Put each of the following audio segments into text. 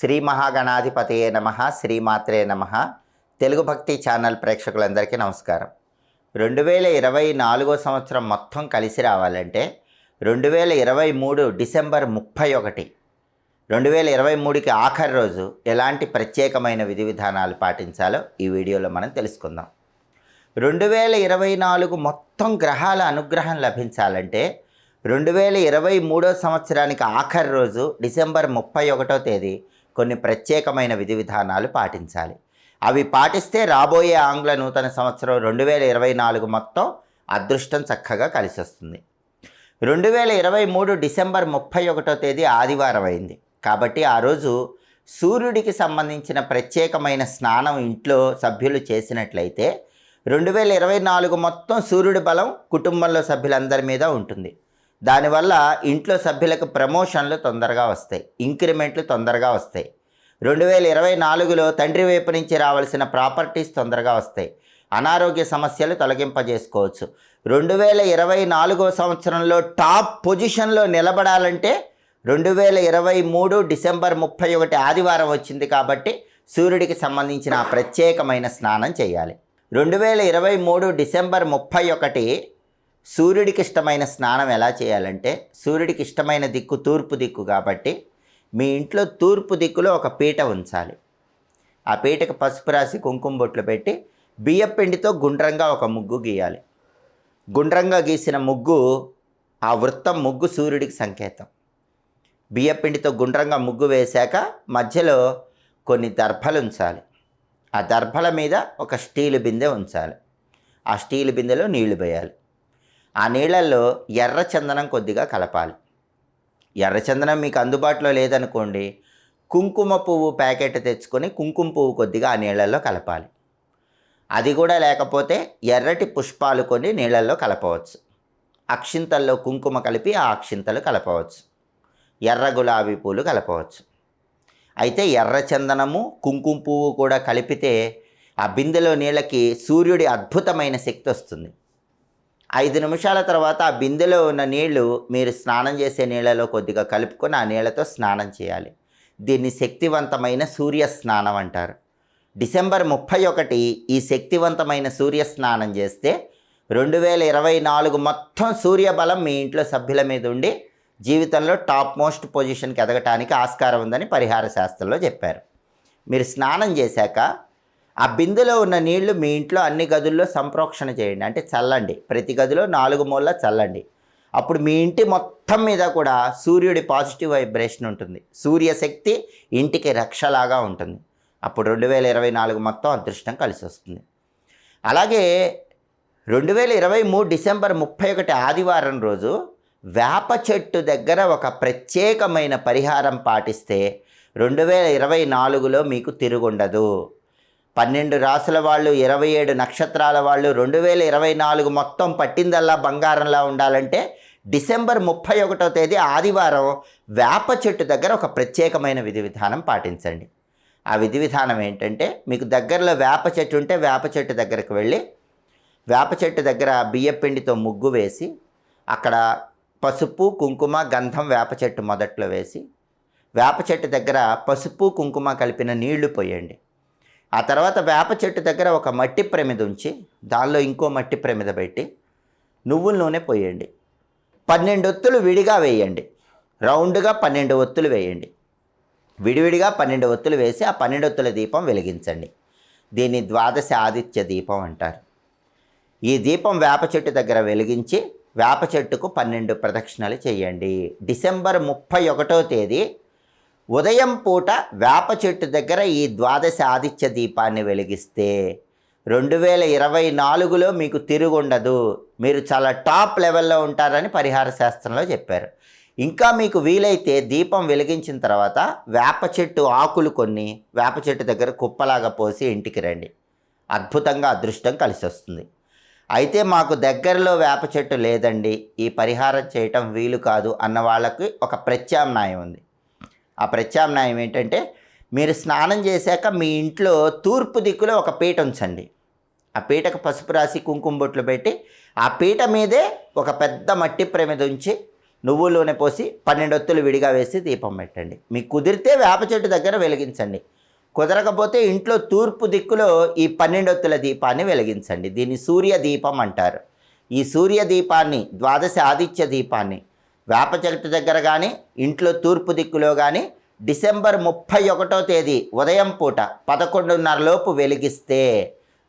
శ్రీ మహాగణాధిపతియే నమ శ్రీమాత్రే నమ. తెలుగు భక్తి ఛానల్ ప్రేక్షకులందరికీ నమస్కారం. రెండు వేల ఇరవై నాలుగో సంవత్సరం మొత్తం కలిసి రావాలంటే రెండు వేల ఇరవై మూడు డిసెంబర్ ముప్పై ఒకటి రెండు వేల ఇరవై మూడుకి ఆఖరి రోజు ఎలాంటి ప్రత్యేకమైన విధి విధానాలు పాటించాలో ఈ వీడియోలో మనం తెలుసుకుందాం. రెండు వేల ఇరవై నాలుగు మొత్తం గ్రహాల అనుగ్రహం లభించాలంటే రెండు వేల ఇరవై మూడో సంవత్సరానికి ఆఖరి రోజు డిసెంబర్ ముప్పై ఒకటో తేదీ కొన్ని ప్రత్యేకమైన విధి విధానాలు పాటించాలి. అవి పాటిస్తే రాబోయే ఆంగ్ల నూతన సంవత్సరం రెండు వేల ఇరవై నాలుగు మొత్తం అదృష్టం చక్కగా కలిసి వస్తుంది రెండు వేల ఇరవై మూడు డిసెంబర్ ముప్పై ఒకటో తేదీ ఆదివారం అయింది. కాబట్టి ఆ రోజు సూర్యుడికి సంబంధించిన ప్రత్యేకమైన స్నానం ఇంట్లో సభ్యులు చేసినట్లయితే రెండు వేల ఇరవై నాలుగు మొత్తం సూర్యుడి బలం కుటుంబంలో సభ్యులందరి మీద ఉంటుంది. దానివల్ల ఇంట్లో సభ్యులకు ప్రమోషన్లు తొందరగా వస్తాయి ఇంక్రిమెంట్లు తొందరగా వస్తాయి. రెండు వేల ఇరవై నాలుగులో తండ్రి వైపు నుంచి రావాల్సిన ప్రాపర్టీస్ తొందరగా వస్తాయి. అనారోగ్య సమస్యలు తొలగింపజేసుకోవచ్చు. రెండు వేల ఇరవై నాలుగో సంవత్సరంలో టాప్ పొజిషన్లో నిలబడాలంటే రెండు వేల ఇరవై మూడు డిసెంబర్ ముప్పై ఒకటి ఆదివారం వచ్చింది కాబట్టి సూర్యుడికి సంబంధించిన ప్రత్యేకమైన స్నానం చేయాలి. రెండు వేల ఇరవై మూడు డిసెంబర్ ముప్పై ఒకటి సూర్యుడికి ఇష్టమైన స్నానం ఎలా చేయాలంటే సూర్యుడికి ఇష్టమైన దిక్కు తూర్పు దిక్కు కాబట్టి మీ ఇంట్లో తూర్పు దిక్కులో ఒక పీట ఉంచాలి. ఆ పీటకు పసుపు రాసి కుంకుమ బొట్లు పెట్టి బియ్యపిండితో గుండ్రంగా ఒక ముగ్గు గీయాలి. గుండ్రంగా గీసిన ముగ్గు ఆ వృత్తం ముగ్గు సూర్యుడికి సంకేతం. బియ్యపిండితో గుండ్రంగా ముగ్గు వేశాక మధ్యలో కొన్ని దర్భలు ఉంచాలి. ఆ దర్భల మీద ఒక స్టీల్ బిందె ఉంచాలి. ఆ స్టీల్ బిందెలో నీళ్ళు పోయాలి ఆ నీళ్ళల్లో ఎర్ర చందనం కొద్దిగా కలపాలి. ఎర్ర చందనం మీకు అందుబాటులో లేదనుకోండి కుంకుమ పువ్వు ప్యాకెట్ తెచ్చుకొని కుంకుమ పువ్వు కొద్దిగా ఆ నీళ్ళల్లో కలపాలి. అది కూడా లేకపోతే ఎర్రటి పుష్పాలు కొన్ని నీళ్ళల్లో కలపవచ్చు. అక్షింతల్లో కుంకుమ కలిపి ఆ అక్షింతలు కలపవచ్చు. ఎర్ర గులాబీ పూలు కలపవచ్చు. అయితే ఎర్ర చందనము కుంకుమ పువ్వు కూడా కలిపితే ఆ బిందెలో నీళ్ళకి సూర్యుడి అద్భుతమైన శక్తి వస్తుంది. ఐదు నిమిషాల తర్వాత ఆ బిందెలో ఉన్న నీళ్ళు మీరు స్నానం చేసే నీళ్ళలో కొద్దిగా కలుపుకొని ఆ నీళ్ళతో స్నానం చేయాలి. దీన్ని శక్తివంతమైన సూర్య స్నానం అంటారు. డిసెంబర్ ముప్పై ఒకటి ఈ శక్తివంతమైన సూర్య స్నానం చేస్తే రెండు వేల ఇరవై నాలుగు మొత్తం సూర్యబలం మీ ఇంట్లో సభ్యుల మీద ఉండి జీవితంలో టాప్ మోస్ట్ పొజిషన్కి ఎదగటానికి ఆస్కారం ఉందని పరిహార శాస్త్రంలో చెప్పారు. మీరు స్నానం చేశాక ఆ బిందెలో ఉన్న నీళ్ళు మీ ఇంట్లో అన్ని గదుల్లో సంప్రోక్షణ చేయండి. అంటే చల్లండి. ప్రతి గదిలో నాలుగు మూల చల్లండి. అప్పుడు మీ ఇంటి మొత్తం మీద కూడా సూర్యుడి పాజిటివ్ వైబ్రేషన్ ఉంటుంది. సూర్యశక్తి ఇంటికి రక్షలాగా ఉంటుంది. అప్పుడు రెండు వేల ఇరవై నాలుగు మొత్తం అదృష్టం కలిసి వస్తుంది. అలాగే రెండు వేల ఇరవై మూడు డిసెంబర్ ముప్పై ఒకటి ఆదివారం రోజు వేప చెట్టు దగ్గర ఒక ప్రత్యేకమైన పరిహారం పాటిస్తే రెండు వేల ఇరవై నాలుగులో మీకు తిరుగుండదు. పన్నెండు రాసుల వాళ్ళు ఇరవై ఏడు నక్షత్రాల వాళ్ళు రెండు వేల ఇరవై నాలుగు మొత్తం పట్టిందల్లా బంగారంలా ఉండాలంటే డిసెంబర్ ముప్పై ఒకటో తేదీ ఆదివారం వేప చెట్టు దగ్గర ఒక ప్రత్యేకమైన విధి విధానం పాటించండి. ఆ విధి విధానం ఏంటంటే మీకు దగ్గరలో వేప చెట్టు ఉంటే వేప చెట్టు దగ్గరకు వెళ్ళి వేప చెట్టు దగ్గర బియ్యపిండితో ముగ్గు వేసి అక్కడ పసుపు కుంకుమ గంధం వేప చెట్టు మొదట్లో వేసి వేప చెట్టు దగ్గర పసుపు కుంకుమ కలిపిన నీళ్ళు పోయండి. ఆ తర్వాత వేప చెట్టు దగ్గర ఒక మట్టి ప్రమిద ఉంచి దానిలో ఇంకో మట్టి ప్రమిద పెట్టి నువ్వుల నూనె పోయండి. పన్నెండు ఒత్తులు విడిగా వేయండి. రౌండ్గా పన్నెండు ఒత్తులు వేయండి. విడివిడిగా పన్నెండు ఒత్తులు వేసి ఆ పన్నెండు ఒత్తుల దీపం వెలిగించండి. దీన్ని ద్వాదశ ఆదిత్య దీపం అంటారు. ఈ దీపం వేప చెట్టు దగ్గర వెలిగించి వేప చెట్టుకు పన్నెండు ప్రదక్షిణలు చేయండి. డిసెంబర్ ముప్పై ఒకటో తేదీ ఉదయం పూట వేప చెట్టు దగ్గర ఈ ద్వాదశ ఆదిత్య దీపాన్ని వెలిగిస్తే రెండు వేల ఇరవై నాలుగులో మీకు తిరుగుండదు. మీరు చాలా టాప్ లెవెల్లో ఉంటారని పరిహార శాస్త్రంలో చెప్పారు. ఇంకా మీకు వీలైతే దీపం వెలిగించిన తర్వాత వేప చెట్టు ఆకులు కొన్ని వేప చెట్టు దగ్గర కుప్పలాగా పోసి ఇంటికి రండి. అద్భుతంగా అదృష్టం కలిసి వస్తుంది. అయితే మాకు దగ్గరలో వేప చెట్టు లేదండి. ఈ పరిహారం చేయటం వీలు కాదు అన్న వాళ్ళకి ఒక ప్రత్యామ్నాయం ఉంది. ఆ ప్రత్యామ్నాయం ఏంటంటే మీరు స్నానం చేశాక మీ ఇంట్లో తూర్పు దిక్కులో ఒక పీట ఉంచండి. ఆ పీటకు పసుపు రాసి కుంకుమ బొట్లు పెట్టి ఆ పీట మీదే ఒక పెద్ద మట్టి ప్రమిద ఉంచి నువ్వుల నూనె పోసి పన్నెండొత్తులు విడిగా వేసి దీపం పెట్టండి. మీకు కుదిరితే వేప చెట్టు దగ్గర వెలిగించండి. కుదరకపోతే ఇంట్లో తూర్పు దిక్కులో ఈ పన్నెండొత్తుల దీపాన్ని వెలిగించండి. దీన్ని సూర్య దీపం అంటారు. ఈ సూర్య దీపాన్ని ద్వాదశ ఆదిత్య దీపాన్ని వేప చెట్టు దగ్గర కానీ ఇంట్లో తూర్పు దిక్కులో కానీ డిసెంబర్ ముప్పై ఒకటో తేదీ ఉదయం పూట పదకొండున్నర లోపు వెలిగిస్తే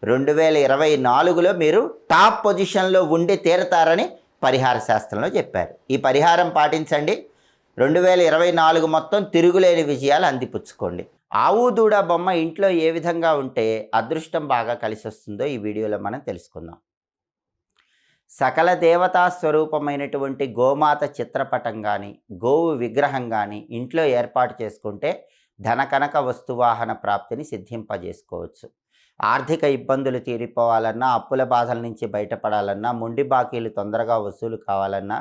రెండు వేల ఇరవై నాలుగులో మీరు టాప్ పొజిషన్లో ఉండి తీరతారని పరిహార శాస్త్రంలో చెప్పారు. ఈ పరిహారం పాటించండి. రెండు వేల ఇరవై నాలుగు మొత్తం తిరుగులేని విజయాలు అందిపుచ్చుకోండి. ఆవు దూడ బొమ్మ ఇంట్లో ఏ విధంగా ఉంటే అదృష్టం బాగా కలిసి వస్తుందో ఈ వీడియోలో మనం తెలుసుకుందాం. సకల దేవతా స్వరూపమైనటువంటి గోమాత చిత్రపటం కానీ గోవు విగ్రహం కానీ ఇంట్లో ఏర్పాటు చేసుకుంటే ధనకనక వస్తువాహన ప్రాప్తిని సిద్ధింపజేసుకోవచ్చు. ఆర్థిక ఇబ్బందులు తీరిపోవాలన్నా అప్పుల బాధల నుంచి బయటపడాలన్నా మొండి బాకీలు తొందరగా వసూలు కావాలన్నా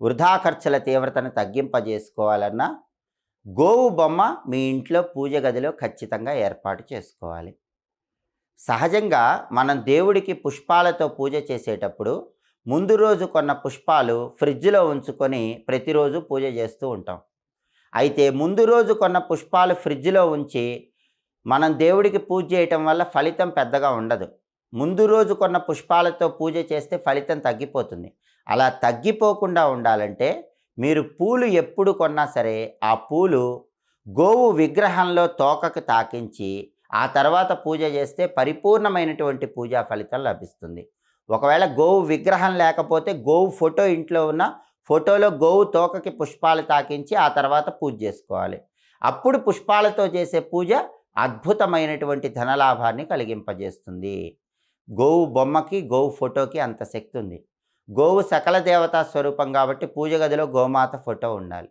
వృధా ఖర్చుల తీవ్రతను తగ్గింపజేసుకోవాలన్నా గోవు బొమ్మ మీ ఇంట్లో పూజ గదిలో ఖచ్చితంగా ఏర్పాటు చేసుకోవాలి. సహజంగా మనం దేవుడికి పుష్పాలతో పూజ చేసేటప్పుడు ముందు రోజు కొన్న పుష్పాలు ఫ్రిడ్జ్లో ఉంచుకొని ప్రతిరోజు పూజ చేస్తూ ఉంటాం. అయితే ముందు రోజు కొన్న పుష్పాలు ఫ్రిడ్జ్లో ఉంచి మనం దేవుడికి పూజ చేయటం వల్ల ఫలితం పెద్దగా ఉండదు. ముందు రోజు కొన్న పుష్పాలతో పూజ చేస్తే ఫలితం తగ్గిపోతుంది. అలా తగ్గిపోకుండా ఉండాలంటే మీరు పూలు ఎప్పుడు కొన్నా సరే ఆ పూలు గోవు విగ్రహంలో తోకకు తాకించి ఆ తర్వాత పూజ చేస్తే పరిపూర్ణమైనటువంటి పూజా ఫలితం లభిస్తుంది. ఒకవేళ గోవు విగ్రహం లేకపోతే గోవు ఫోటో ఇంట్లో ఉన్న ఫోటోలో గోవు తోకకి పుష్పాలు తాకించి ఆ తర్వాత పూజ చేసుకోవాలి. అప్పుడు పుష్పాలతో చేసే పూజ అద్భుతమైనటువంటి ధనలాభాన్ని కలిగింపజేస్తుంది. గోవు బొమ్మకి గోవు ఫోటోకి అంత శక్తి ఉంది. గోవు సకల దేవతా స్వరూపం కాబట్టి పూజ గదిలో గోమాత ఫోటో ఉండాలి.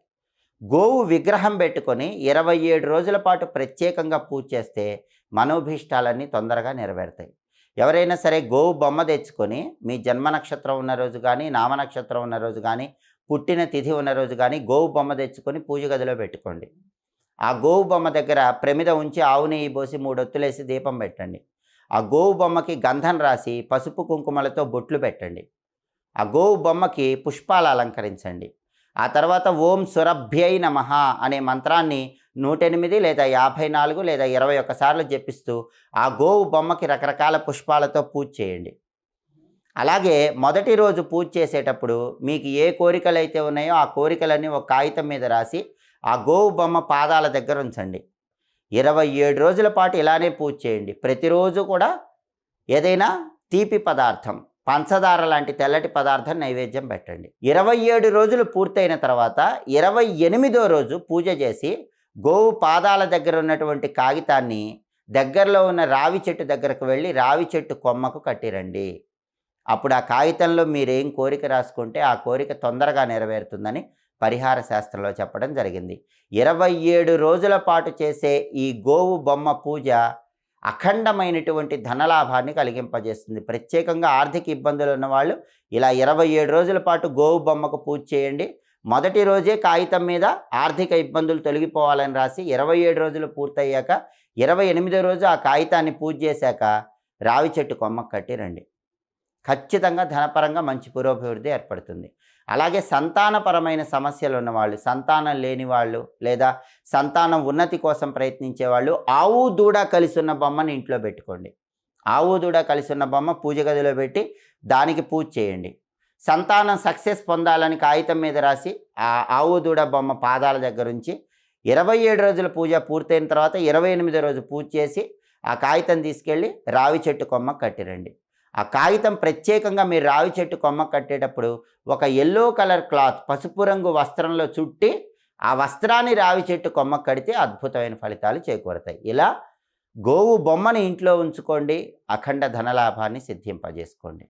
గోవు విగ్రహం పెట్టుకొని ఇరవై ఏడు రోజుల పాటు ప్రత్యేకంగా పూజ చేస్తే మనోభీష్టాలన్నీ తొందరగా నెరవేరుతాయి. ఎవరైనా సరే గోవు బొమ్మ తెచ్చుకొని మీ జన్మ నక్షత్రం ఉన్న రోజు కానీ నామ నక్షత్రం ఉన్న రోజు కానీ పుట్టిన తిథి ఉన్న రోజు కానీ గోవు బొమ్మ తెచ్చుకొని పూజ గదిలో పెట్టుకోండి. ఆ గోవు బొమ్మ దగ్గర ప్రమిద ఉంచి ఆవు నెయ్యి పోసి మూడొత్తులేసి దీపం పెట్టండి. ఆ గోవు బొమ్మకి గంధం రాసి పసుపు కుంకుమలతో బొట్లు పెట్టండి. ఆ గోవు బొమ్మకి పుష్పాలు అలంకరించండి. ఆ తర్వాత ఓం సురభ్యై నమ అనే మంత్రాన్ని నూటెనిమిది లేదా యాభై నాలుగు లేదా ఇరవై ఒక్కసార్లు జపిస్తూ ఆ గోవు బొమ్మకి రకరకాల పుష్పాలతో పూజ చేయండి. అలాగే మొదటి రోజు పూజ చేసేటప్పుడు మీకు ఏ కోరికలు అయితే ఉన్నాయో ఆ కోరికలన్నీ ఒక కాగితం మీద రాసి ఆ గోవు బొమ్మ పాదాల దగ్గర ఉంచండి. ఇరవై ఏడు రోజుల పాటు ఇలానే పూజ చేయండి. ప్రతిరోజు కూడా ఏదైనా తీపి పదార్థం పంచదార లాంటి తెల్లటి పదార్థం నైవేద్యం పెట్టండి. ఇరవై ఏడు రోజులు పూర్తయిన తర్వాత ఇరవై ఎనిమిదో రోజు పూజ చేసి గోవు పాదాల దగ్గర ఉన్నటువంటి కాగితాన్ని దగ్గరలో ఉన్న రావి చెట్టు దగ్గరకు వెళ్ళి రావి చెట్టు కొమ్మకు కట్టిరండి. అప్పుడు ఆ కాగితంలో మీరేం కోరిక రాసుకుంటే ఆ కోరిక తొందరగా నెరవేరుతుందని పరిహార శాస్త్రంలో చెప్పడం జరిగింది. ఇరవై ఏడు రోజుల పాటు చేసే ఈ గోవు బొమ్మ పూజ అఖండమైనటువంటి ధనలాభాన్ని కలిగింపజేస్తుంది. ప్రత్యేకంగా ఆర్థిక ఇబ్బందులు ఉన్నవాళ్ళు ఇలా ఇరవై ఏడు రోజుల పాటు గోవు బొమ్మకు పూజ చేయండి. మొదటి రోజే కాగితం మీద ఆర్థిక ఇబ్బందులు తొలగిపోవాలని రాసి ఇరవై ఏడు రోజులు పూర్తయ్యాక ఇరవై ఎనిమిదో రోజు ఆ కాగితాన్ని పూజ చేశాక రావి చెట్టు కొమ్మకు కట్టి రండి. ఖచ్చితంగా ధనపరంగా మంచి పురోభివృద్ధి ఏర్పడుతుంది. అలాగే సంతానపరమైన సమస్యలు ఉన్నవాళ్ళు సంతానం లేని వాళ్ళు లేదా సంతానం ఉన్నతి కోసం ప్రయత్నించే వాళ్ళు ఆవు దూడ కలిసి ఉన్న బొమ్మని ఇంట్లో పెట్టుకోండి. ఆవు దూడ కలిసి ఉన్న బొమ్మ పూజ గదిలో పెట్టి దానికి పూజ చేయండి. సంతానం సక్సెస్ పొందాలని కాగితం మీద రాసి ఆ ఆవు దూడ బొమ్మ పాదాల దగ్గర నుంచి ఇరవై ఏడు రోజుల పూజ పూర్తయిన తర్వాత ఇరవై ఎనిమిదో రోజు పూజ చేసి ఆ కాగితం తీసుకెళ్ళి రావి చెట్టు కొమ్మ కట్టిరండి. ఆ కాగితం ప్రత్యేకంగా మీరు రావి చెట్టు కొమ్మ కట్టేటప్పుడు ఒక ఎల్లో కలర్ క్లాత్ పసుపు రంగు వస్త్రంలో చుట్టి ఆ వస్త్రాన్ని రావి చెట్టు కొమ్మ కడితే అద్భుతమైన ఫలితాలు చేకూరతాయి. ఇలా గోవు బొమ్మని ఇంట్లో ఉంచుకోండి అఖండ ధనలాభాన్ని సిద్ధింపజేసుకోండి.